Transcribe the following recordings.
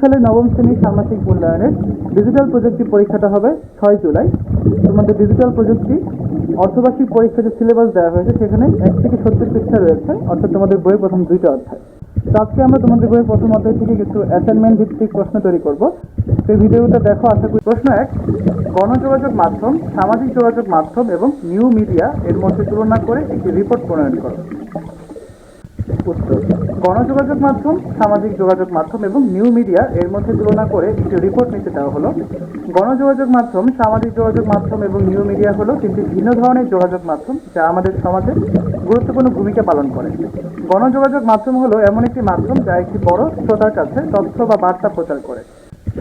সালে নবম শ্রেণির ষান্মাসিক মূল্যায়নের ডিজিটাল প্রযুক্তি পরীক্ষাটা হবে ছয় জুলাই। তোমাদের ডিজিটাল প্রযুক্তি অর্ধবার্ষিক পরীক্ষা যে সিলেবাস দেওয়া হয়েছে, সেখানে এক থেকে সত্তর পৃষ্ঠা রয়েছে। অর্থাৎ তোমাদের বইয়ের প্রথম দুইটা অধ্যায়। তো আজকে আমরা তোমাদের বইয়ের প্রথম অধ্যায় থেকে কিছু অ্যাসাইনমেন্ট ভিত্তিক প্রশ্ন তৈরি করব। সেই ভিডিওটা দেখো, আশা করি। প্রশ্ন এক, গণযোগাযোগ মাধ্যম, সামাজিক যোগাযোগ মাধ্যম এবং নিউ মিডিয়া এর মধ্যে তুলনা করে একটি রিপোর্ট প্রণয়ন করো। উত্তর গণযোগাযোগ মাধ্যম, সামাজিক যোগাযোগ মাধ্যম এবং নিউ মিডিয়া এর মধ্যে তুলনা করে একটি রিপোর্ট নিতে দেওয়া হলো। গণযোগাযোগ মাধ্যম, সামাজিক যোগাযোগ মাধ্যম এবং নিউ মিডিয়া হলো তিনটি ভিন্ন ধরনের যোগাযোগ মাধ্যম যা আমাদের সমাজে গুরুত্বপূর্ণ ভূমিকা পালন করে। গণযোগাযোগ মাধ্যম হলো এমন একটি মাধ্যম যা একটি বড় শ্রোতার কাছে তথ্য বা বার্তা প্রচার করে।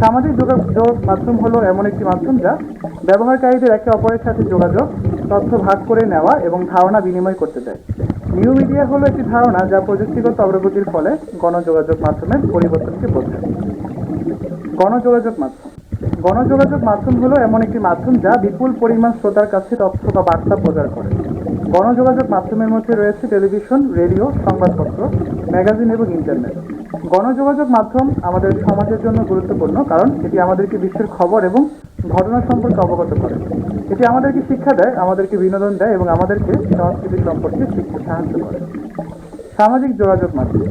সামাজিক যোগাযোগ মাধ্যম হলো এমন একটি মাধ্যম যা ব্যবহারকারীদের একে অপরের সাথে যোগাযোগ, তথ্য ভাগ করে নেওয়া এবং ধারণা বিনিময় করতে দেয়। নিউ মিডিয়া হলো একটি ধারণা যা প্রযুক্তিগত অগ্রগতির ফলে গণযোগাযোগ মাধ্যমের পরিবর্তনকে বোঝায়। গণযোগাযোগ মাধ্যম। গণযোগাযোগ মাধ্যম হলো এমন একটি মাধ্যম যা বিপুল পরিমাণ শ্রোতার কাছে তথ্য বা বার্তা প্রচার করে। গণযোগাযোগ মাধ্যমের মধ্যে রয়েছে টেলিভিশন, রেডিও, সংবাদপত্র, ম্যাগাজিন এবং ইন্টারনেট। গণযোগাযোগ মাধ্যম আমাদের সমাজের জন্য গুরুত্বপূর্ণ, কারণ এটি আমাদেরকে বিশ্বের খবর এবং ঘটনা সম্পর্কে অবগত করে। এটি আমাদেরকে শিক্ষা দেয়, আমাদেরকে বিনোদন দেয় এবং আমাদেরকে সংস্কৃতি সম্পর্কে শিখতে সাহায্য করে। সামাজিক যোগাযোগ মাধ্যম।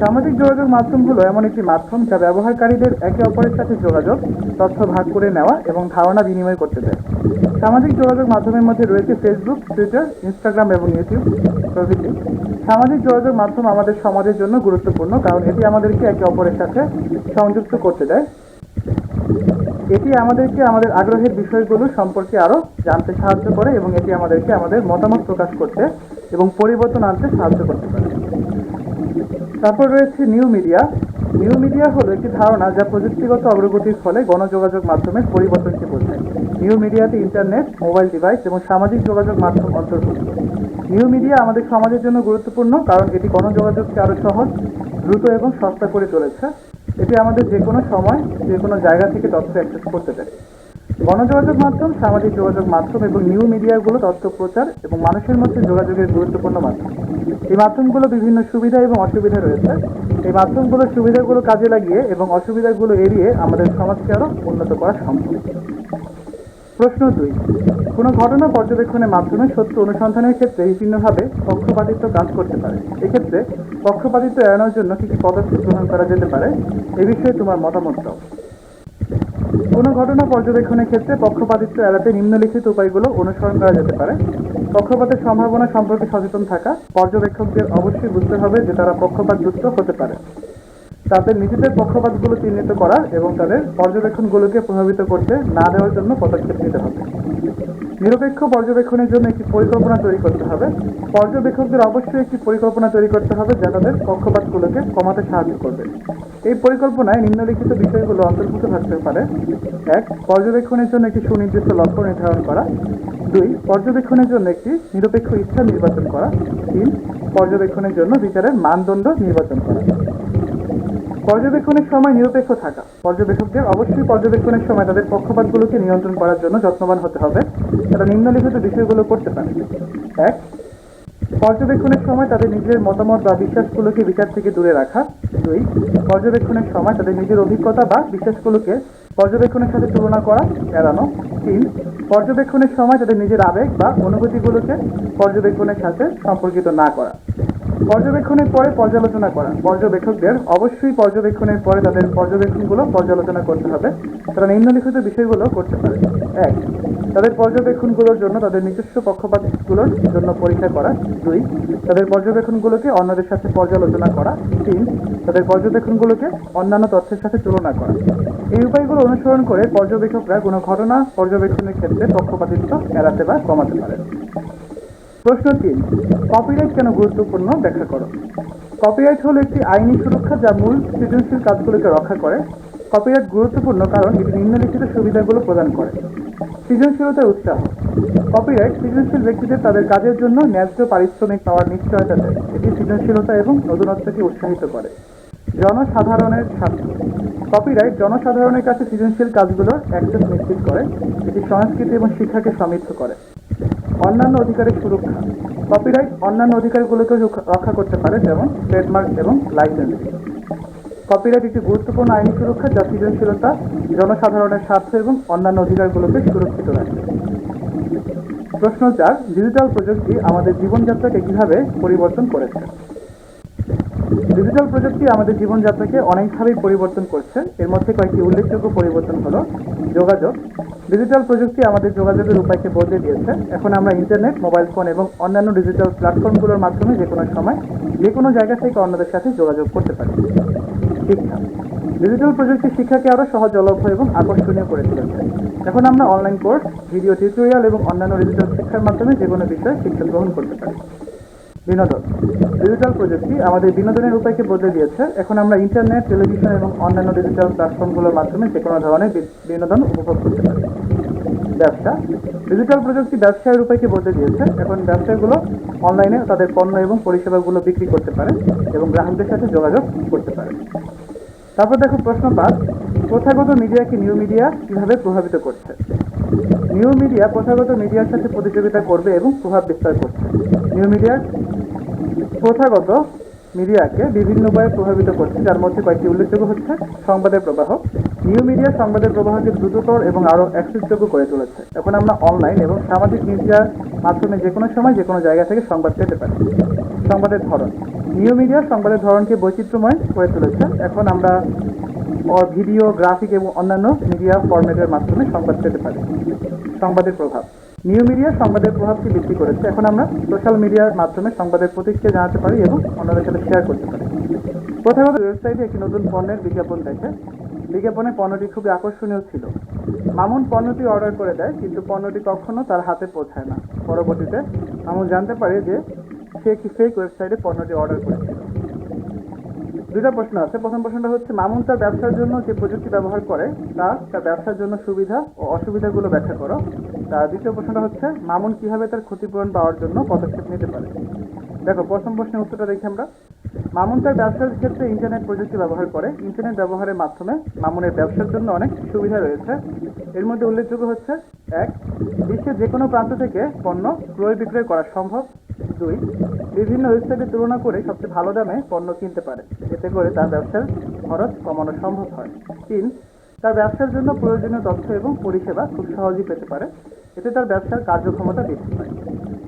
সামাজিক যোগাযোগ মাধ্যম হলো এমন একটি মাধ্যম যা ব্যবহারকারীদের একে অপরের সাথে যোগাযোগ, তথ্য ভাগ করে নেওয়া এবং ধারণা বিনিময় করতে দেয়। সামাজিক যোগাযোগ মাধ্যমের মধ্যে রয়েছে ফেসবুক টুইটার ইনস্টাগ্রাম এবং ইউটিউব প্রভৃতি। সামাজিক যোগাযোগ মাধ্যম আমাদের সমাজের জন্য গুরুত্বপূর্ণ, কারণ এটি আমাদেরকে একে অপরের সাথে সংযুক্ত করতে দেয়। এটি আমাদেরকে আমাদের আগ্রহের বিষয়গুলো সম্পর্কে আরও জানতে সাহায্য করে এবং এটি আমাদেরকে আমাদের মতামত প্রকাশ করতে এবং পরিবর্তন আনতে সাহায্য করতে পারে। তারপর রয়েছে নিউ মিডিয়া নিউ মিডিয়া হলো একটি ধারণা যা প্রযুক্তিগত অগ্রগতির ফলে গণযোগাযোগ মাধ্যমের পরিবর্তনকে বোঝায়। নিউ মিডিয়াতে ইন্টারনেট, মোবাইল ডিভাইস এবং সামাজিক যোগাযোগ মাধ্যম অন্তর্ভুক্ত। নিউ মিডিয়া আমাদের সমাজের জন্য গুরুত্বপূর্ণ কারণ এটি গণযোগাযোগকে আরও সহজ, দ্রুত এবং সস্তা করে চলেছে এটি আমাদের যে কোনো সময়, যে কোনো জায়গা থেকে তথ্য অ্যাক্সেস করতে দেয় গণযোগাযোগ মাধ্যম, সামাজিক যোগাযোগ মাধ্যম এবং নিউ মিডিয়াগুলো তথ্য প্রচার এবং মানুষের মধ্যে যোগাযোগের গুরুত্বপূর্ণ মাধ্যম। এই মাধ্যমগুলো বিভিন্ন সুবিধা এবং অসুবিধা রয়েছে। এই মাধ্যমগুলোর সুবিধাগুলো কাজে লাগিয়ে এবং অসুবিধাগুলো এড়িয়ে আমাদের সমাজকে আরও উন্নত করা সম্ভব। প্রশ্ন দুই, কোনো ঘটনা পর্যবেক্ষণের মাধ্যমে সত্য অনুসন্ধানের ক্ষেত্রে বিভিন্নভাবে পক্ষপাতিত্ব কাজ করতে পারে। এক্ষেত্রে পক্ষপাতিত্ব এড়ানোর জন্য কী কী পদক্ষেপ গ্রহণ করা যেতে পারে? এ বিষয়ে তোমার মতামত দাও। কোনো ঘটনা পর্যবেক্ষণের ক্ষেত্রে পক্ষপাতিত্ব এড়াতে নিম্নলিখিত উপায়গুলো অনুসরণ করা যেতে পারে। পক্ষপাতের সম্ভাবনা সম্পর্কে সচেতন থাকা। পর্যবেক্ষকদের অবশ্যই বুঝতে হবে যে তারা পক্ষপাতযুক্ত হতে পারে। তাদের নিজেদের পক্ষপাতগুলো চিহ্নিত করা এবং তাদের পর্যবেক্ষণগুলোকে প্রভাবিত করতে না দেওয়ার জন্য পদক্ষেপ নিতে হবে। নিরপেক্ষ পর্যবেক্ষণের জন্য একটি পরিকল্পনা তৈরি করতে হবে। পর্যবেক্ষকদের অবশ্যই একটি পরিকল্পনা তৈরি করতে হবে যা তাদের পক্ষপাতগুলোকে কমাতে সাহায্য করবে। এই পরিকল্পনায় নিম্নলিখিত বিষয়গুলো অন্তর্ভুক্ত থাকতে পারে। এক, পর্যবেক্ষণের জন্য একটি সুনির্দিষ্ট লক্ষ্য নির্ধারণ করা। দুই, পর্যবেক্ষণের জন্য একটি নিরপেক্ষ ইচ্ছা নির্বাচন করা। তিন, পর্যবেক্ষণের জন্য বিচারের মানদণ্ড নির্বাচন করা। পর্যবেক্ষণের সময় নিরপেক্ষ থাকা। পর্যবেক্ষকদের অবশ্যই পর্যবেক্ষণের সময় তাদের পক্ষপাতগুলোকে নিয়ন্ত্রণ করার জন্য যত্নবান হতে হবে। তারা নিম্নলিখিত বিষয়গুলো করতে পারে। এক, পর্যবেক্ষণের সময় তাদের নিজের মতামত বা বিশ্বাসগুলোকে বিচার থেকে দূরে রাখা। দুই, পর্যবেক্ষণের সময় তাদের নিজের অভিজ্ঞতা বা বিশ্বাসগুলোকে পর্যবেক্ষণের সাথে তুলনা করা, এড়ানো। তিন, পর্যবেক্ষণের সময় তাদের নিজের আবেগ বা অনুভূতিগুলোকে পর্যবেক্ষণের সাথে সম্পর্কিত না করা। পর্যবেক্ষণের পরে পর্যালোচনা করা। পর্যবেক্ষকদের অবশ্যই পর্যবেক্ষণের পরে তাদের পর্যবেক্ষণগুলো পর্যালোচনা করতে হবে। তারা নিম্নলিখিত বিষয়গুলো করতে পারে। এক, তাদের পর্যবেক্ষণগুলোর জন্য তাদের নিজস্ব পক্ষপাতগুলোর জন্য পরীক্ষা করা। দুই, তাদের পর্যবেক্ষণগুলোকে অন্যদের সাথে পর্যালোচনা করা। তিন, তাদের পর্যবেক্ষণগুলোকে অন্যান্য তথ্যের সাথে তুলনা করা। এই উপায়গুলো অনুসরণ করে পর্যবেক্ষকরা কোনো ঘটনা পর্যবেক্ষণের ক্ষেত্রে পক্ষপাতিত্ব এড়াতে বা কমাতে পারে। প্রশ্ন তিন কপিরাইট কেন গুরুত্বপূর্ণ ব্যাখ্যা করো। কপিরাইট হলো একটি আইনি সুরক্ষা যা মূল সৃজনশীল কাজগুলোকে রক্ষা করে। কপিরাইট গুরুত্বপূর্ণ কারণ এটি নিম্নলিখিত সুবিধাগুলো প্রদান করে। সৃজনশীলতার উৎসাহ। কপিরাইট সৃজনশীল ব্যক্তিদের তাদের কাজের জন্য ন্যায্য পারিশ্রমিক পাওয়ার নিশ্চয়তা দেয়। এটি সৃজনশীলতা এবং নতুনত্বকে উৎসাহিত করে। জনসাধারণের স্বার্থ। কপিরাইট জনসাধারণের কাছে সৃজনশীল কাজগুলোর অ্যাক্সেস নিশ্চিত করে। এটি সংস্কৃতি এবং শিক্ষাকে সমৃদ্ধ করে। অন্যান্য অধিকারের সুরক্ষা। কপিরাইট অন্যান্য অধিকারগুলোকেও রক্ষা করতে পারে, যেমন ট্রেডমার্ক এবং লাইসেন্স কপিরাইট একটি গুরুত্বপূর্ণ আইনি সুরক্ষা যা সৃজনশীলতা, জনসাধারণের স্বার্থ এবং অন্যান্য অধিকারগুলোকে সুরক্ষিত রাখে। প্রশ্ন চার ডিজিটাল প্রযুক্তি আমাদের জীবনযাত্রাকে কীভাবে পরিবর্তন করেছে? ডিজিটাল প্রযুক্তি আমাদের জীবনযাত্রাকে অনেকভাবেই পরিবর্তন করছে। এর মধ্যে কয়েকটি উল্লেখযোগ্য পরিবর্তন হলো যোগাযোগ। ডিজিটাল প্রযুক্তি আমাদের যোগাযোগের উপায়কে বদলে দিয়েছে। এখন আমরা ইন্টারনেট মোবাইল ফোন এবং অন্যান্য ডিজিটাল প্ল্যাটফর্মগুলোর মাধ্যমে যে কোনো সময় যে কোনো জায়গা থেকে অন্যদের সাথে যোগাযোগ করতে পারি। শিক্ষা। ডিজিটাল প্রযুক্তি শিক্ষাকে আরও সহজলভ্য এবং আকর্ষণীয় করে তুলেছে। এখন আমরা অনলাইন কোর্স ভিডিও টিউটোরিয়াল এবং অন্যান্য ডিজিটাল শিক্ষার মাধ্যমে যে কোনো বিষয়ে শিক্ষা গ্রহণ করতে পারি। বিনোদন। ডিজিটাল প্রযুক্তি আমাদের বিনোদনের উপায়কে বদলে দিয়েছে। এখন আমরা ইন্টারনেট টেলিভিশন এবং অন্যান্য ডিজিটাল প্ল্যাটফর্মগুলোর মাধ্যমে যে কোনো ধরনের বিনোদন উপভোগ করতে পারি। ব্যবসা। ডিজিটাল প্রযুক্তি ব্যবসায়ের উপায়কে বদলে দিয়েছে। এখন ব্যবসায়গুলো অনলাইনে তাদের পণ্য এবং পরিষেবাগুলো বিক্রি করতে পারে এবং গ্রাহকদের সাথে যোগাযোগ করতে পারে। তারপর দেখো প্রশ্ন পাঁচ। প্রথাগত মিডিয়াকে নিউ মিডিয়া কীভাবে প্রভাবিত করছে? নিউ মিডিয়া প্রথাগত মিডিয়ার সাথে প্রতিযোগিতা করবে এবং প্রভাব বিস্তার করছে। নিউ মিডিয়ার প্রথাগত মিডিয়াকে বিভিন্ন উপায়ে প্রভাবিত করছে, যার মধ্যে কয়েকটি উল্লেখযোগ্য হচ্ছে সংবাদের প্রবাহ। নিউ মিডিয়া সংবাদের প্রবাহকে দ্রুততর এবং আরও অ্যাক্সেসযোগ্য করে তুলেছে। এখন আমরা অনলাইন এবং সামাজিক মিডিয়ার মাধ্যমে যে কোনো সময় যে কোনো জায়গা থেকে সংবাদ পেতে পারি। সংবাদের ধরন। নিউ মিডিয়া সংবাদের ধরনকে বৈচিত্র্যময় করে তুলেছে। এখন আমরা ভিডিও গ্রাফিক এবং অন্যান্য মিডিয়া ফরম্যাটের মাধ্যমে সংবাদ পেতে পারি। সংবাদের প্রভাব। নিউ মিডিয়া সংবাদের প্রভাবকে বৃদ্ধি করেছে। এখন আমরা সোশ্যাল মিডিয়ার মাধ্যমে সংবাদের প্রতিক্রিয়া জানাতে পারি এবং অন্যদের সাথে শেয়ার করতে পারি। প্রথাগত ওয়েবসাইটে একটি নতুন পণ্যের বিজ্ঞাপন দেখে। বিজ্ঞাপনে পণ্যটি খুবই আকর্ষণীয় ছিল। মামুন পণ্যটি অর্ডার করে দেয়, কিন্তু পণ্যটি কখনো তার হাতে পৌঁছায় না। পরবর্তীতে মামুন জানতে পারে যে সে একটি ফেক ওয়েবসাইটে পণ্যটি অর্ডার করেছিল। দুটা প্রশ্ন আছে। প্রথম প্রশ্নটা হচ্ছে, মামুন তার ব্যবসার জন্য যে প্রযুক্তি ব্যবহার করে, তা তার ব্যবসার জন্য সুবিধা ও অসুবিধাগুলো ব্যাখ্যা করো। দ্বিতীয় প্রশ্নটা হচ্ছে, মামুন কীভাবে তার ক্ষতিপূরণ পাওয়ার জন্য পদক্ষেপ নিতে পারে? দেখো, প্রথম প্রশ্নের উত্তরটা দেখি আমরা। মামুন তার ব্যবসার ক্ষেত্রে ইন্টারনেট প্রযুক্তি ব্যবহার করে। ইন্টারনেট ব্যবহারের মাধ্যমে মামুনের ব্যবসার জন্য অনেক সুবিধা রয়েছে। এর মধ্যে উল্লেখযোগ্য হচ্ছে, এক বিশ্বের যে কোনো প্রান্ত থেকে পণ্য ক্রয় বিক্রয় করা সম্ভব। দুই, বিভিন্ন ওয়েবসাইটে তুলনা করে সবচেয়ে ভালো দামে পণ্য কিনতে পারে। এতে করে তার ব্যবসার খরচ কমানো সম্ভব হয়। তিন, তার ব্যবসার জন্য প্রয়োজনীয় তথ্য এবং পরিষেবা খুব সহজেই পেতে পারে। এতে তার ব্যবসার কার্যক্ষমতা বৃদ্ধি পায়।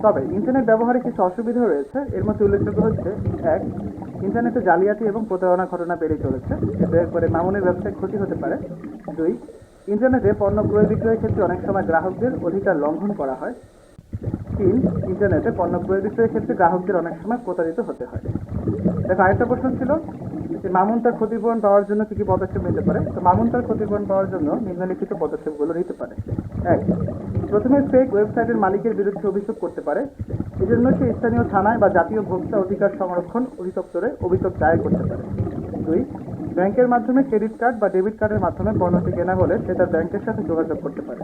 তবে ইন্টারনেট ব্যবহারে কিছু অসুবিধা রয়েছে। এর মধ্যে উল্লেখযোগ্য হচ্ছে, এক ইন্টারনেটে জালিয়াতি এবং প্রতারণা ঘটনা বেড়ে চলেছে। এতে করে মামুনের ব্যবসায় ক্ষতি হতে পারে। দুই ইন্টারনেটে পণ্য ক্রয় বিক্রয়ের ক্ষেত্রে অনেক সময় গ্রাহকদের অধিকার লঙ্ঘন করা হয়। তিন ইন্টারনেটে পণ্য ক্রয় বিক্রয়ের ক্ষেত্রে গ্রাহকদের অনেক সময় প্রতারিত হতে হয়। দেখো, আরেকটা প্রশ্ন ছিল যে মামুন তার ক্ষতিপূরণ পাওয়ার জন্য কি কি পদক্ষেপ নিতে পারে? তো মামুন তার ক্ষতিপূরণ পাওয়ার জন্য নিম্নলিখিত পদক্ষেপগুলো নিতে পারে। এক প্রথমে ফেক ওয়েবসাইটের মালিকের বিরুদ্ধে অভিযোগ করতে পারে। এজন্য সে স্থানীয় থানায় বা জাতীয় ভোক্তা অধিকার সংরক্ষণ অধিদপ্তরে অভিযোগ দায়ের করতে পারে। দুই, ব্যাংকের মাধ্যমে ক্রেডিট কার্ড বা ডেবিট কার্ডের মাধ্যমে পণ্যটি কেনা হলে সে তার ব্যাংকের সাথে যোগাযোগ করতে পারে।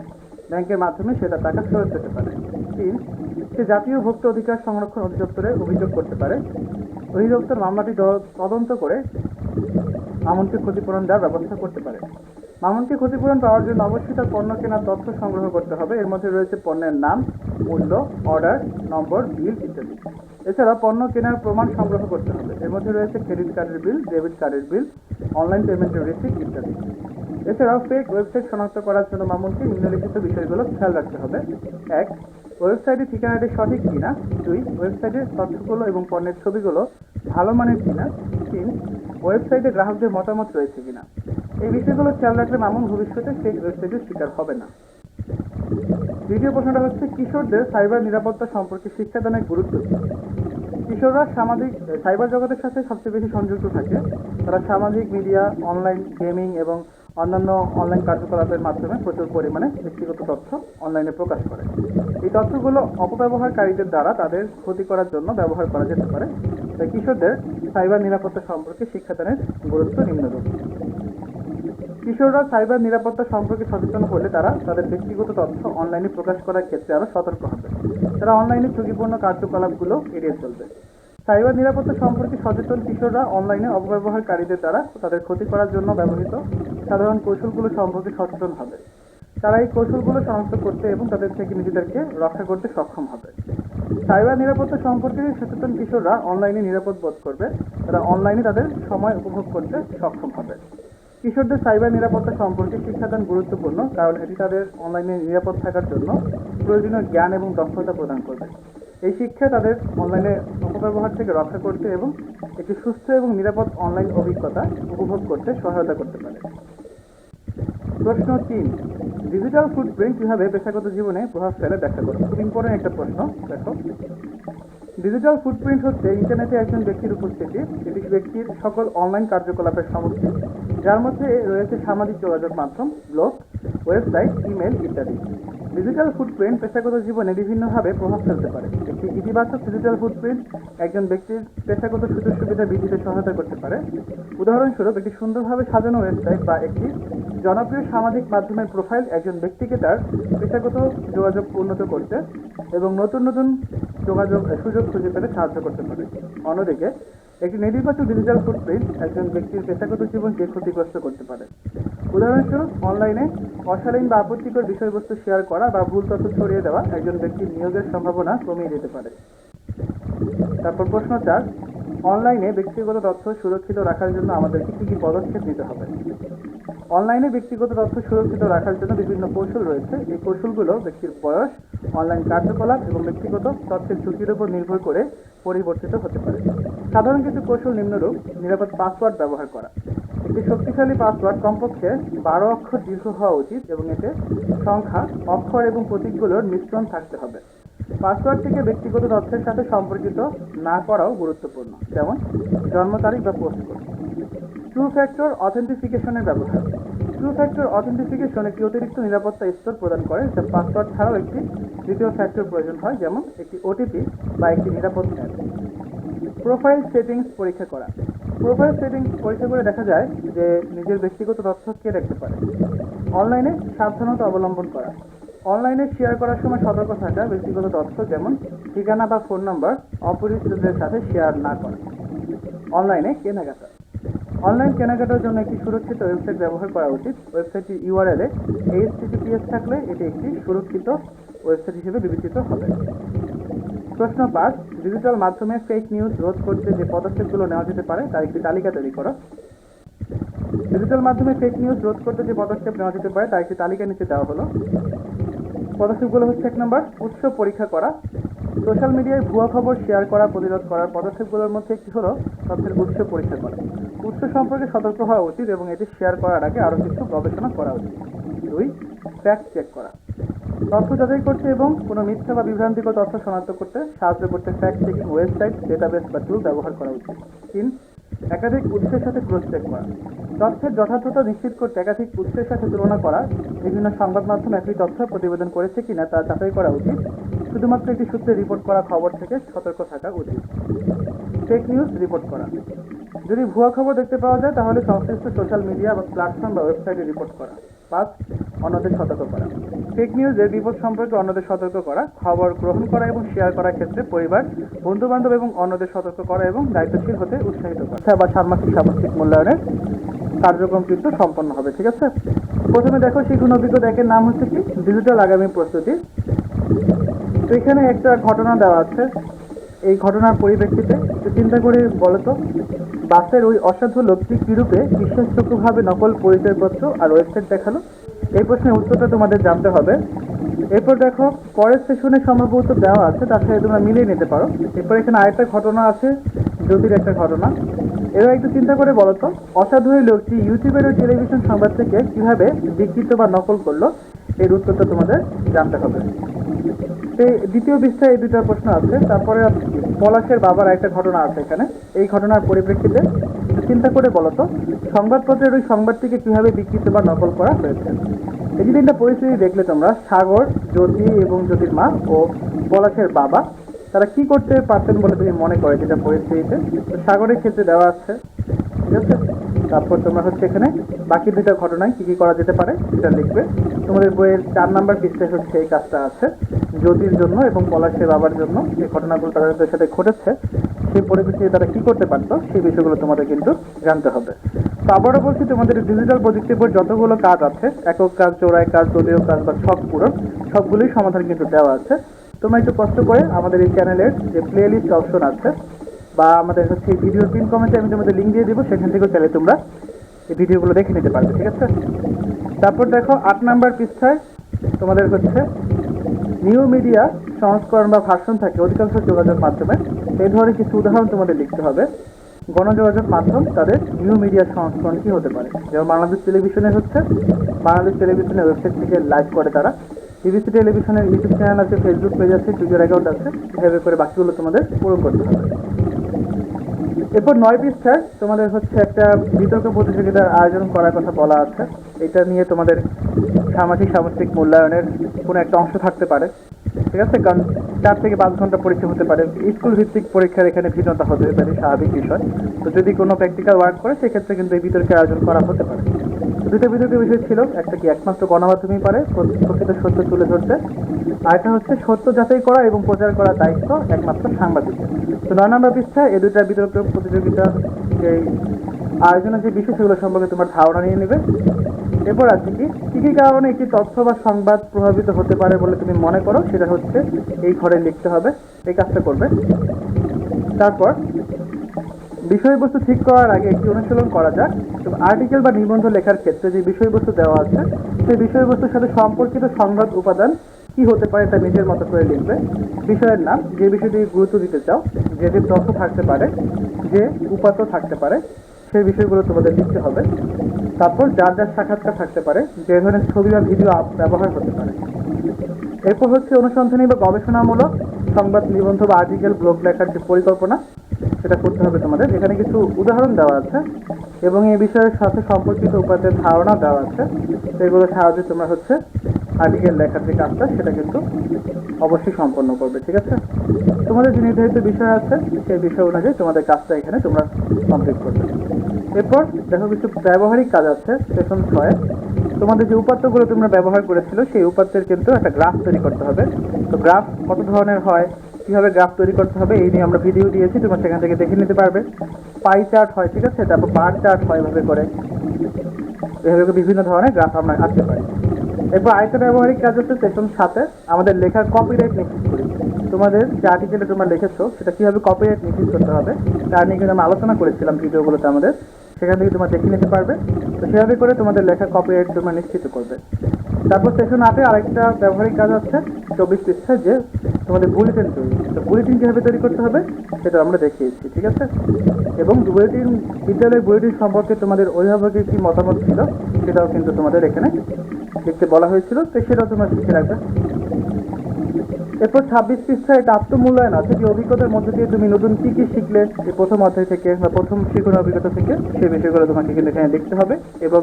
ব্যাংকের মাধ্যমে সে তার টাকা ফেরত পেতে পারে। তিন, সে জাতীয় ভোক্তা অধিকার সংরক্ষণ অধিদপ্তরে অভিযোগ করতে পারে। অধিদপ্তর মামলাটি তদন্ত করে মামুনকে ক্ষতিপূরণ দেওয়ার ব্যবস্থা করতে পারে। মামুনকে ক্ষতিপূরণ পাওয়ার জন্য অবশ্যই তার পণ্য কেনার তথ্য সংগ্রহ করতে হবে। এর মধ্যে রয়েছে পণ্যের নাম, মূল্য অর্ডার নম্বর বিল ইত্যাদি। এছাড়া পণ্য কেনার প্রমাণ সংগ্রহ করতে হবে। এর মধ্যে রয়েছে ক্রেডিট কার্ডের বিল ডেবিট কার্ডের বিল অনলাইন পেমেন্টের রিসিপ্ট ইত্যাদি। এছাড়াও ফেক ওয়েবসাইট শনাক্ত করার জন্য মামুনকে নিম্নলিখিত বিষয়গুলো খেয়াল রাখতে হবে। এক ওয়েবসাইটের ঠিকানাটি সঠিক কিনা। দুই ওয়েবসাইটের তথ্যগুলো এবং পণ্যের ছবিগুলো ভালো মানের কিনা। তিন ওয়েবসাইটে গ্রাহকদের মতামত রয়েছে কিনা। এই বিষয়গুলো খেয়াল রাখলে মামুন ভবিষ্যতে ফেক ওয়েবসাইটের শিকার হবে না। দ্বিতীয় প্রশ্নটা হচ্ছে, কিশোরদের সাইবার নিরাপত্তা সম্পর্কে শিক্ষাদানের গুরুত্ব কিশোররা সামাজিক, সাইবার জগতের সাথে সবচেয়ে বেশি সংযুক্ত থাকে। তারা সামাজিক মিডিয়া, অনলাইন গেমিং এবং অন্যান্য অনলাইন কার্যকলাপের মাধ্যমে প্রচুর পরিমাণে ব্যক্তিগত তথ্য অনলাইনে প্রকাশ করে। এই তথ্যগুলো অপব্যবহারকারীদের দ্বারা তাদের ক্ষতি করার জন্য ব্যবহার করা যেতে পারে। তাই কিশোরদের সাইবার নিরাপত্তা সম্পর্কে শিক্ষাদানের গুরুত্ব নিম্নরূপ। কিশোররা সাইবার নিরাপত্তা সম্পর্কে সচেতন হলে তারা তাদের ব্যক্তিগত তথ্য অনলাইনে প্রকাশ করার ক্ষেত্রে আরও সতর্ক হবে। তারা অনলাইনে ঝুঁকিপূর্ণ কার্যকলাপগুলো এড়িয়ে চলবে। সাইবার নিরাপত্তা সম্পর্কে সচেতন কিশোররা অনলাইনে অপব্যবহারকারীদের দ্বারা তাদের ক্ষতি করার জন্য ব্যবহৃত সাধারণ কৌশলগুলো সম্পর্কে সচেতন হবে। তারা এই কৌশলগুলো শনাক্ত করতে এবং তাদের থেকে নিজেদেরকে রক্ষা করতে সক্ষম হবে। সাইবার নিরাপত্তা সম্পর্কে সচেতন কিশোররা অনলাইনে নিরাপদ বোধ করবে। তারা অনলাইনে তাদের সময় উপভোগ করতে সক্ষম হবে। কিশোরদের সাইবার নিরাপত্তা সম্পর্কে শিক্ষাদান গুরুত্বপূর্ণ, কারণ এটি তাদের অনলাইনে নিরাপদ থাকার জন্য প্রয়োজনীয় জ্ঞান এবং দক্ষতা প্রদান করবে। এই শিক্ষা তাদের অনলাইনে অপব্যবহার থেকে রক্ষা করতে এবং একটি সুস্থ এবং নিরাপদ অনলাইন অভিজ্ঞতা উপভোগ করতে সহায়তা করতে পারে। প্রশ্ন তিন ডিজিটাল ফুটপ্রিন্ট কীভাবে পেশাগত জীবনে প্রভাব ফেলে ব্যাখ্যা করো খুব ইম্পর্টেন্ট একটা প্রশ্ন, দেখো। ডিজিটাল ফুটপ্রিন্ট হচ্ছে ইন্টারনেটে একজন ব্যক্তির উপস্থিতি, এটি ব্যক্তির সকল অনলাইন কার্যকলাপের সমষ্টি। যার মধ্যে রয়েছে সামাজিক যোগাযোগ মাধ্যম, ব্লগ, ওয়েবসাইট, ইমেল ইত্যাদি। ডিজিটাল ফুটপ্রিন্ট পেশাগত জীবনে বিভিন্নভাবে প্রভাব ফেলতে পারে। একটি ইতিবাচক ডিজিটাল ফুটপ্রিন্ট একজন ব্যক্তির পেশাগত সুযোগ সুবিধা বৃদ্ধিতে সহায়তা করতে পারে। উদাহরণস্বরূপ, একটি সুন্দরভাবে সাজানো ওয়েবসাইট বা একটি জনপ্রিয় সামাজিক মাধ্যমের প্রোফাইল একজন ব্যক্তিকে তার পেশাগত যোগাযোগ উন্নত করতে এবং নতুন নতুন যোগাযোগ সুযোগ খুঁজে পেতে সাহায্য করতে পারে। অন্যদিকে একটি নেতিবাচক ডিজিটাল ফুটপ্রিন্ট একজন ব্যক্তির পেশাগত জীবনকে ক্ষতিগ্রস্ত করতে পারে। উদাহরণস্বরূপ অনলাইনে অশালীন বা আপত্তিকর বিষয়বস্তু শেয়ার করা বা ভুল তথ্য ছড়িয়ে দেওয়া একজন ব্যক্তির নিয়োগের সম্ভাবনা কমিয়ে দিতে পারে। তারপর প্রশ্ন চার অনলাইনে ব্যক্তিগত তথ্য সুরক্ষিত রাখার জন্য আমাদেরকে কী কী পদক্ষেপ নিতে হবে? অনলাইনে ব্যক্তিগত তথ্য সুরক্ষিত রাখার জন্য বিভিন্ন কৌশল রয়েছে। এই কৌশলগুলো ব্যক্তির বয়স অনলাইন কার্যকলাপ এবং ব্যক্তিগত তথ্যের ঝুঁকির উপর নির্ভর করে পরিবর্তিত হতে পারে। সাধারণ কিছু কৌশল নিম্নরূপ নিরাপদ পাসওয়ার্ড ব্যবহার করা। একটি শক্তিশালী পাসওয়ার্ড কমপক্ষে বারো অক্ষর দীর্ঘ হওয়া উচিত এবং এতে সংখ্যা, অক্ষর এবং প্রতীকগুলোর মিশ্রণ থাকতে হবে। পাসওয়ার্ডটিকে ব্যক্তিগত তথ্যের সাথে সম্পর্কিত না করাও গুরুত্বপূর্ণ, যেমন জন্ম তারিখ বা পোস্ট ট্রু ফ্যাক্টর অথেন্টিফিকেশনের ব্যবহার। ট্রু ফ্যাক্টর অথেন্টিফিকেশন একটি অতিরিক্ত নিরাপত্তা স্তর প্রদান করে, যা পাসওয়ার্ড ছাড়াও একটি দ্বিতীয় ফ্যাক্টর প্রয়োজন হয়, যেমন একটি ওটিপি বা একটি নিরাপদ অ্যাপ প্রোফাইল সেটিংস পরীক্ষা করা। প্রোফাইল সেটিংস পরীক্ষা করে দেখা যায় যে নিজের ব্যক্তিগত তথ্য কে দেখতে পারে। অনলাইনে সাবধানতা অবলম্বন করা। অনলাইনে শেয়ার করার সময় সতর্ক থাকা ব্যক্তিগত তথ্য যেমন ঠিকানা বা ফোন নাম্বার অপরিচিতদের সাথে শেয়ার না করা। অনলাইনে কেনাকাটা। অনলাইন কেনাকাটার জন্য একটি সুরক্ষিত ওয়েবসাইট ব্যবহার করা উচিত। ওয়েবসাইটটি ইউআরএল এ এইচটিটিপিএস থাকলে এটি একটি সুরক্ষিত ওয়েবসাইট হিসেবে বিবেচিত হবে। প্রশ্ন পাঁচ ডিজিটাল মাধ্যমে ফেক নিউজ রোধ করতে যে পদক্ষেপগুলো নেওয়া যেতে পারে, তার একটি তালিকা তৈরি করো। ডিজিটাল মাধ্যমে ফেক নিউজ রোধ করতে যে পদক্ষেপ নেওয়া যেতে পারে, তার একটি তালিকা নিচে দেওয়া হলো। পদক্ষেপগুলো হচ্ছে এক নম্বর, উৎস পরীক্ষা করা। সোশ্যাল মিডিয়ায় ভুয়া খবর শেয়ার করা, প্রতিরোধ করার পদক্ষেপগুলোর মধ্যে একটি হলো তথ্যের উৎস পরীক্ষা করা। উৎস সম্পর্কে সতর্ক হওয়া উচিত এবং এটি শেয়ার করার আগে আরও কিছু গবেষণা করা উচিত। দুই ফ্যাক্ট চেক করা। তথ্য যাচাই করতে এবং কোনো মিথ্যা বা বিভ্রান্তিকর তথ্য শনাক্ত করতে সাহায্য করতে ফ্যাক্ট চেকিং ওয়েবসাইট ডেটাবেস বা টুল ব্যবহার করা উচিত। তিন, একাধিক উৎসের সাথে ক্রস চেক করা। তথ্যের যথার্থতা নিশ্চিত করতে একাধিক উৎসের সাথে তুলনা করা, বিভিন্ন সংবাদ মাধ্যম একই তথ্য প্রতিবেদন করেছে কিনা তা যাচাই করা উচিত, শুধুমাত্র একটি সূত্রে রিপোর্ট করা খবর থেকে সতর্ক থাকা উচিত। ফেক নিউজ রিপোর্ট করা। যদি ভুয়া খবর দেখতে পাওয়া যায়, তাহলে সংশ্লিষ্ট সোশ্যাল মিডিয়া বা প্ল্যাটফর্ম বা ওয়েবসাইটে রিপোর্ট করা। পাঁচ, অন্যদের সতর্ক করা। ফেক নিউজের বিপদ সম্পর্কে অন্যদের সতর্ক করা, খবর গ্রহণ করা এবং শেয়ার করার ক্ষেত্রে পরিবার বন্ধু বান্ধব এবং অন্যদের সতর্ক করা এবং দায়িত্বশীল হতে উৎসাহিত করা। শিক্ষা বা ষান্মাসিক সামষ্টিক মূল্যায়নের কার্যক্রম কিন্তু সম্পন্ন হবে, ঠিক আছে? প্রথমে দেখো শিক্ষণ অভিজ্ঞতা একের নাম হচ্ছে কি? ডিজিটাল আগামী প্রস্তুতি। তো এখানে একটা ঘটনা দেওয়া আছে। এই ঘটনার পরিপ্রেক্ষিতে চিন্তা করে বলো তো। বাসের ওই অসাধু লোকটি কিরূপে বিশ্বাসযোগ্যভাবে নকল পরিচয়পত্র আর ওয়েবসাইট দেখাল? এই প্রশ্নের উত্তরটা তোমাদের জানতে হবে। এরপর দেখো, পরের সেশনে সম্ভবত দেওয়া আছে, তার সাথে তোমরা মিলিয়ে নিতে পারো। এরপর এখানে আরেকটা ঘটনা আছে জ্যোতির একটা ঘটনা। এবার একটু চিন্তা করে বলো তো, অসাধু লোকটি ইউটিউবের ওই টেলিভিশন সংবাদ থেকে কীভাবে বিকৃত বা নকল করল? এর উত্তরটা তোমাদের জানতে হবে। দ্বিতীয় পৃষ্ঠায় এই দুটো প্রশ্ন আছে। তারপরে পলাশের বাবার একটা ঘটনা আছে এখানে। এই ঘটনার পরিপ্রেক্ষিতে চিন্তা করে বলো তো সংবাদপত্রের ওই সংবাদটিকে কীভাবে বিকৃত বা নকল করা হয়েছে? এই তিনটা পরিস্থিতি দেখলে তোমরা, সাগর, জ্যোতি এবং জ্যোতির মা ও পলাশের বাবা, তারা কি করতে পারতেন বলে তুমি মনে করে যেটা পরিস্থিতিতে? সাগরের ক্ষেত্রে দেওয়া আছে। ঠিক আছে? তারপর তোমরা হচ্ছে এখানে বাকি দুইটা ঘটনায় কি কি করা যেতে পারে সেটা লিখবে। তোমাদের বইয়ের চার নাম্বার পৃষ্ঠায় হচ্ছে এই কাজটা আছে, জ্যোতির জন্য এবং পলাশের বাবার জন্য। যে ঘটনাগুলো তাদের সাথে ঘটেছে সেই পরিপ্রেক্ষিতে তারা কি করতে পারতো, সেই বিষয়গুলো তোমাদের কিন্তু জানতে হবে। তো আবারও বলছি, তোমাদের ডিজিটাল প্রযুক্তির উপর যতগুলো কাজ আছে, একক কাজ চোরাই কাজ, দলীয় কাজ বা ছক পূরণ, সবগুলোই সমাধান কিন্তু দেওয়া আছে। তোমরা একটু কষ্ট করে আমাদের এই চ্যানেলের যে প্লে লিস্ট অপশন আছে, বা আমাদের হচ্ছে এই ভিডিওর পিন কমেন্টে আমি তোমাদের লিঙ্ক দিয়ে দেবো, সেখান থেকেও চাইলে তোমরা এই ভিডিওগুলো দেখে নিতে পারবে, ঠিক আছে? তারপর দেখো আট নাম্বার পৃষ্ঠায় তোমাদের হচ্ছে নিউ মিডিয়া সংস্করণ বা ভাষণ থাকে, অধিকাংশ যোগাযোগ মাধ্যমে। এই ধরনের কিছু উদাহরণ তোমাদের লিখতে হবে। গণযোগাযোগ মাধ্যম, তাদের নিউ মিডিয়া সংস্করণ কি হতে পারে? যেমন বাংলাদেশ টেলিভিশনে হচ্ছে, বাংলাদেশ টেলিভিশনের ওয়েবসাইট থেকে লাইভ করে তারা। বিবিসি টেলিভিশনের ইউটিউব চ্যানেল আছে ফেসবুক পেজ আছে টুইটার অ্যাকাউন্ট আছে, এভাবে করে বাকিগুলো তোমাদের পূরণ করতে হবে। এরপর নয় পৃষ্ঠায় তোমাদের হচ্ছে একটা বিতর্ক প্রতিযোগিতার আয়োজন করার কথা বলা আছে। এটা নিয়ে তোমাদের সামাজিক সামাজিক মূল্যায়নের কোনো একটা অংশ থাকতে পারে। ঠিক আছে? কারণ চার থেকে পাঁচ ঘণ্টা পরীক্ষা হতে পারে। স্কুল ভিত্তিক পরীক্ষার এখানে ভিন্নতা হতে পারে, স্বাভাবিক বিষয়। তো যদি কোনো প্র্যাকটিক্যাল ওয়ার্ক করে, সেক্ষেত্রে কিন্তু এই বিতর্কের আয়োজন করা হতে পারে। দুটো বিতর্কের বিষয় ছিল, একটা কি একমাত্র গণমাধ্যমেই পারে প্রকৃত সত্য তুলে ধরতে আর একটা হচ্ছে সত্য যাচাই করা এবং প্রচার করার দায়িত্ব একমাত্র সাংবাদিকের তো নয় নম্বর পৃষ্ঠায় এই দুইটা বিতর্ক প্রতিযোগিতার যে আয়োজনের যে বিষয়, সেগুলো সম্পর্কে তোমার ধারণা নিয়ে নেবে। এরপর আছে কি কি কি কারণে একটি তথ্য বা সংবাদ প্রভাবিত হতে পারে বলে তুমি মনে করো? সেটা হচ্ছে এই ঘরে লিখতে হবে, এই কাজটা করবে। তারপর বিষয়বস্তু ঠিক করার আগে একটি অনুশীলন করা যাক। আর্টিকেল বা নিবন্ধ লেখার ক্ষেত্রে যে বিষয়বস্তু দেওয়া আছে, সেই বিষয়বস্তুর সাথে সম্পর্কিত সংবাদ উপাদান কি হতে পারে তা নিজের মতো করে লিখবে। বিষয়ের নাম, যে বিষয়টি গুরুত্ব দিতে চাও, যে যে তথ্য থাকতে পারে, যে উপাত্ত থাকতে পারে সেই বিষয়গুলো তোমাদের লিখতে হবে। তারপর যার যার সাক্ষাৎকার থাকতে পারে, যে ধরনের ছবি বা ভিডিও ব্যবহার হতে পারে। এরপর হচ্ছে অনুসন্ধানী বা গবেষণামূলক সংবাদ নিবন্ধ বা আর্টিকেল ব্লগ লেখার যে পরিকল্পনা, সেটা করতে হবে তোমাদের। এখানে কিছু উদাহরণ দেওয়া আছে এবং এই বিষয়ের সাথে সম্পর্কিত উপাত্তের ধারণা দেওয়া আছে। সেগুলোর সাহায্যে তোমরা হচ্ছে আর্টিকেল লেখার যে কাজটা, সেটা কিন্তু অবশ্যই সম্পন্ন করবে, ঠিক আছে? তোমাদের যে নির্ধারিত বিষয় আছে, সেই বিষয় অনুযায়ী তোমাদের কাজটা এখানে তোমরা কমপ্লিট করবে। এরপর দেখো কিছু ব্যবহারিক কাজ আছে, সেশন ছয়। তোমাদের যে উপাত্তগুলো তোমরা ব্যবহার করেছিল, সেই উপাত্তের কিন্তু একটা গ্রাফ তৈরি করতে হবে। তো গ্রাফ কত ধরনের হয়, কীভাবে গ্রাফ তৈরি করতে হবে, এই নিয়ে আমরা ভিডিও দিয়েছি, তোমরা সেখান থেকে দেখে নিতে পারবে। পাই চার্ট হয়, ঠিক আছে? তারপর বার চার্ট হয় এভাবে করে। এভাবে বিভিন্ন ধরনের গ্রাফ আমরা আঁকতে পারি। এরপর আরেকটা ব্যবহারিক কাজ হচ্ছে সেশন সাথে আমাদের লেখার কপিরাইট নিশ্চিত করি। তোমাদের যে আর্টিকেলে তোমরা লিখেছো, সেটা কীভাবে কপিরাইট নিশ্চিত করতে হবে তার নিয়ে কিন্তু আমরা আলোচনা করেছিলাম ভিডিওগুলোতে আমাদের। সেখান থেকে তোমরা দেখে নিতে পারবে। তো সেভাবে করে তোমাদের লেখা কপিরাইট তোমরা নিশ্চিত করবে। তারপর সেশন আটে আরেকটা ব্যবহারিক কাজ আছে, চব্বিশ পৃষ্ঠায় যে তোমাদের বুলেটিন তৈরি। তো বুলেটিন কীভাবে তৈরি করতে হবে, সেটা আমরা দেখিয়েছি, ঠিক আছে? এবং বুলেটিন বিদ্যালয়ের বুলেটিন সম্পর্কে তোমাদের অভিভাবকের কি মতামত ছিল, সেটাও কিন্তু তোমাদের এখানে লিখতে বলা হয়েছিল। তো সেটাও তোমরা শিখে রাখবে। এরপর ছাব্বিশ পৃষ্ঠায় একটা আত্মমূল্যায়ন আছে, যে অভিজ্ঞতার মধ্যে দিয়ে তুমি নতুন কি কি শিখলে এই প্রথম অধ্যায় থেকে বা প্রথম শিক্ষণ অভিজ্ঞতা থেকে সেই বিষয়গুলো তোমাকে কিন্তু এখানে লিখতে হবে। এবং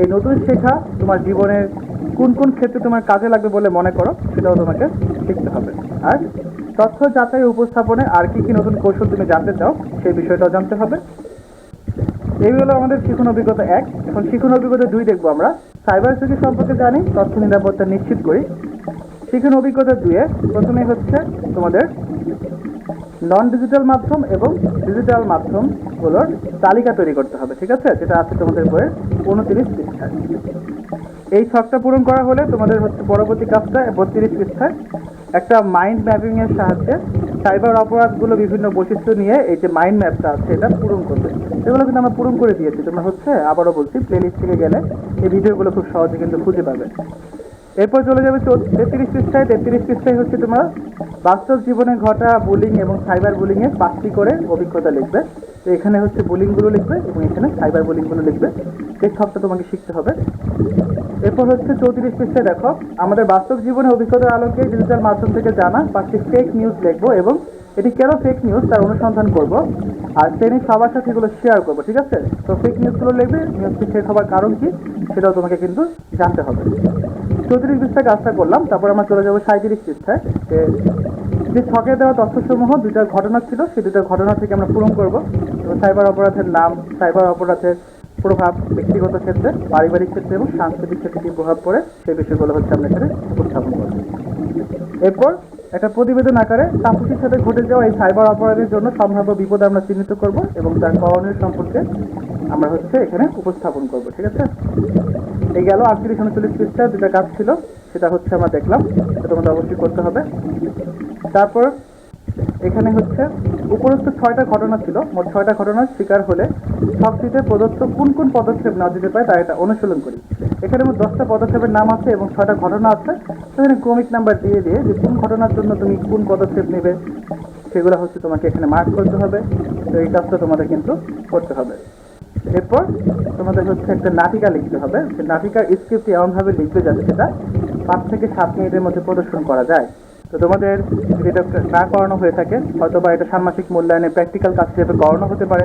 এই নতুন শেখা তোমার জীবনের কোন কোন ক্ষেত্রে তোমার কাজে লাগবে বলে মনে করো, সেটাও তোমাকে শিখতে হবে। আর তথ্য যাচাই উপস্থাপনে আর কি কি নতুন কৌশল তুমি জানতে চাও, সেই বিষয়টাও জানতে হবে। এই হলো আমাদের শিখন অভিজ্ঞতা এক। এখন শিখন অভিজ্ঞতা দুই দেখব আমরা। সাইবার সিকিউরিটি সম্পর্কে জানি, তথ্য নিরাপত্তা নিশ্চিত করি। শিখন অভিজ্ঞতা দুয়ে। প্রথমে হচ্ছে তোমাদের নন ডিজিটাল মাধ্যম এবং ডিজিটাল মাধ্যমগুলোর তালিকা তৈরি করতে হবে, ঠিক আছে? যেটা আছে তোমাদের বইয়ের উনত্রিশ পৃষ্ঠায়। এই ছকটা পূরণ করা হলে তোমাদের হচ্ছে পরবর্তী কাজটা বত্রিশ পৃষ্ঠায়। একটা মাইন্ড ম্যাপিংয়ের সাহায্যে সাইবার অপরাধগুলো বিভিন্ন বৈশিষ্ট্য নিয়ে এই যে মাইন্ড ম্যাপটা আছে, এটা পূরণ করবে। সেগুলো কিন্তু আমরা পূরণ করে দিয়েছি। তোমরা হচ্ছে আবারও বলছি প্লেলিস্ট থেকে গেলে এই ভিডিওগুলো খুব সহজে কিন্তু খুঁজে পাবে। এরপর চলে যাবে তেত্রিশ পৃষ্ঠায়। তেত্রিশ পৃষ্ঠায় হচ্ছে তোমার বাস্তব জীবনে ঘটা বুলিং এবং সাইবার বুলিং এর পাঁচটি করে অভিজ্ঞতা লিখবে। তো এখানে হচ্ছে বুলিংগুলো লিখবে এবং এখানে সাইবার বুলিংগুলো লিখবে। এই সবটা তোমাকে শিখতে হবে। এরপর হচ্ছে চৌত্রিশ পৃষ্ঠায় দেখো, আমাদের বাস্তব জীবনে অভিজ্ঞতার আলোকে ডিজিটাল মাধ্যম থেকে জানা পাঁচটি ফেক নিউজ লিখব এবং এটি কেন ফেক নিউজ তার অনুসন্ধান করব। আর শ্রেণির সবার সাথে এগুলো শেয়ার করব, ঠিক আছে? তো ফেক নিউজগুলো লিখবে নিউজটি ফেক হওয়ার কারণ কি সেটাও তোমাকে কিন্তু জানতে হবে। চৌত্রিশ পৃষ্ঠায় কাজটা করলাম, তারপর আমরা চলে যাব সাঁত্রিশ পৃষ্ঠায়। যে ছকে দেওয়া তথ্যসমূহ দুটা ঘটনা ছিল, সেই দুটো ঘটনা থেকে আমরা পূরণ করব। সাইবার অপরাধের নাম, সাইবার অপরাধের প্রভাব ব্যক্তিগত ক্ষেত্রে, পারিবারিক ক্ষেত্রে এবং সাংস্কৃতিক ক্ষেত্রে কি প্রভাব পড়ে, সেই বিষয়গুলো হচ্ছে আমরা এখানে উপস্থাপন করব। এরপর একটা প্রতিবেদন আকারে তাপসির সাথে ঘটে যাওয়া এই সাইবার অপরাধের জন্য সম্ভাব্য বিপদ আমরা চিহ্নিত করব এবং তার করণীয় সম্পর্কে আমরা হচ্ছে এখানে উপস্থাপন করব, ঠিক আছে? এই গেল আটত্রিশ উনচল্লিশ পৃষ্ঠা যেটা কাজ ছিল, সেটা হচ্ছে আমরা দেখলাম, সেটা তোমাদের অবশ্যই করতে হবে। তারপর এখানে হচ্ছে উপরোক্ত ছয়টা ঘটনা ছিল, মোট ছয়টা ঘটনার শিকার হলে সবটিতে প্রদত্ত কোন কোন পদক্ষেপ না যেতে পারে তা এটা অনুশীলন করি। এখানে মোট দশটা পদক্ষেপের নাম আছে এবং ছয়টা ঘটনা আছে। সেখানে ক্রমিক নাম্বার দিয়ে দিয়ে যে কোন ঘটনার জন্য তুমি কোন পদক্ষেপ নেবে, সেগুলো হচ্ছে তোমাকে এখানে মার্ক করতে হবে। তো এই কাজটা তোমাদের কিন্তু করতে হবে। এরপর তোমাদের হচ্ছে একটা নাটিকা লিখতে হবে। সেই নাটিকার স্ক্রিপ্ট এমনভাবে লিখবে যাতে সেটা পাঁচ থেকে সাত মিনিটের মধ্যে প্রদর্শন করা যায়। তো তোমাদের যদি এটা না করানো হয়ে থাকে হয়তো বা এটা ষান্মাসিক মূল্যায়নে প্র্যাকটিক্যাল কাজ হিসেবে করানো হতে পারে।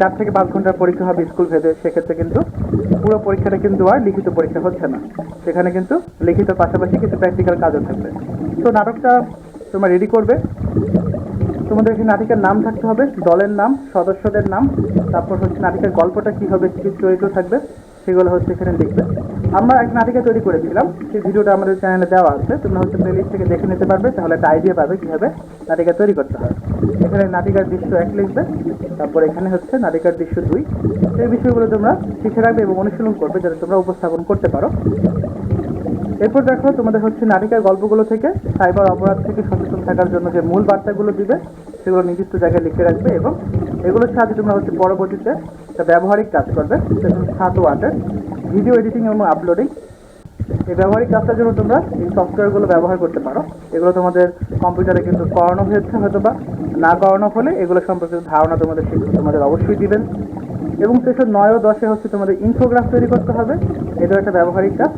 চার থেকে পাঁচ ঘণ্টার পরীক্ষা হবে স্কুল ভেদে, সেক্ষেত্রে কিন্তু পুরো পরীক্ষাটা কিন্তু আর লিখিত পরীক্ষা হচ্ছে না। সেখানে কিন্তু লিখিত পাশাপাশি কিছু প্র্যাকটিক্যাল কাজও থাকবে। তো নাটকটা তোমরা রেডি করবে? তোমাদের এখানে নাটিকার নাম থাকতে হবে, দলের নাম, সদস্যদের নাম, তারপর হচ্ছে নাটিকার গল্পটা কি হবে, কি চরিত্র থাকবে, সেগুলো হচ্ছে এখানে লিখবে আমরা একটা নাটিকা তৈরি করেছিলাম সেই ভিডিওটা আমাদের চ্যানেলে দেওয়া আছে, তোমরা হচ্ছে প্লেলিস্ট থেকে দেখে নিতে পারবে, তাহলে একটা আইডিয়া পাবে কীভাবে নাটিকা তৈরি করতে হয়। এখানে নাটিকার দৃশ্য এক লিখবে, তারপর এখানে হচ্ছে নাটিকার দৃশ্য দুই। সেই বিষয়গুলো তোমরা শিখে রাখবে এবং অনুশীলন করবে, যাতে তোমরা উপস্থাপন করতে পারো। এরপর দেখো, তোমাদের হচ্ছে নাটিকার গল্পগুলো থেকে সাইবার অপরাধ থেকে সচেতন থাকার জন্য যে মূল বার্তাগুলো দিবে, সেগুলো নির্দিষ্ট জায়গায় লিখে রাখবে এবং এগুলোর সাহায্যে তোমরা হচ্ছে পরবর্তীতে একটা ব্যবহারিক কাজ করবে ছাত্র আর্টের ভিডিও এডিটিং এবং আপলোডিং। এই ব্যবহারিক কাজটার জন্য তোমরা এই সফটওয়্যারগুলো ব্যবহার করতে পারো। এগুলো তোমাদের কম্পিউটারে কিন্তু করানো হয়েছে হয়তো বা না করানো হলে এগুলো সম্পর্কে ধারণা তোমাদের শিক্ষক তোমাদের অবশ্যই দিবেন। এবং সেসব নয় ও দশে হচ্ছে তোমাদের ইনফোগ্রাফ তৈরি করতে হবে। এটাও একটা ব্যবহারিক কাজ।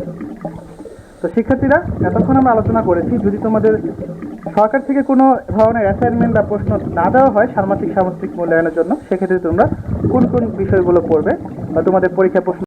তো শিক্ষার্থীরা, এতক্ষণ আমরা আলোচনা করেছি, যদি তোমাদের সরকার থেকে কোনো ধরনের অ্যাসাইনমেন্ট বা প্রশ্ন না দেওয়া হয় সামাজিক সামষ্টিক মূল্যায়নের জন্য, সেক্ষেত্রে তোমরা কোন কোন বিষয়গুলো পড়বে বা তোমাদের পরীক্ষা প্রশ্ন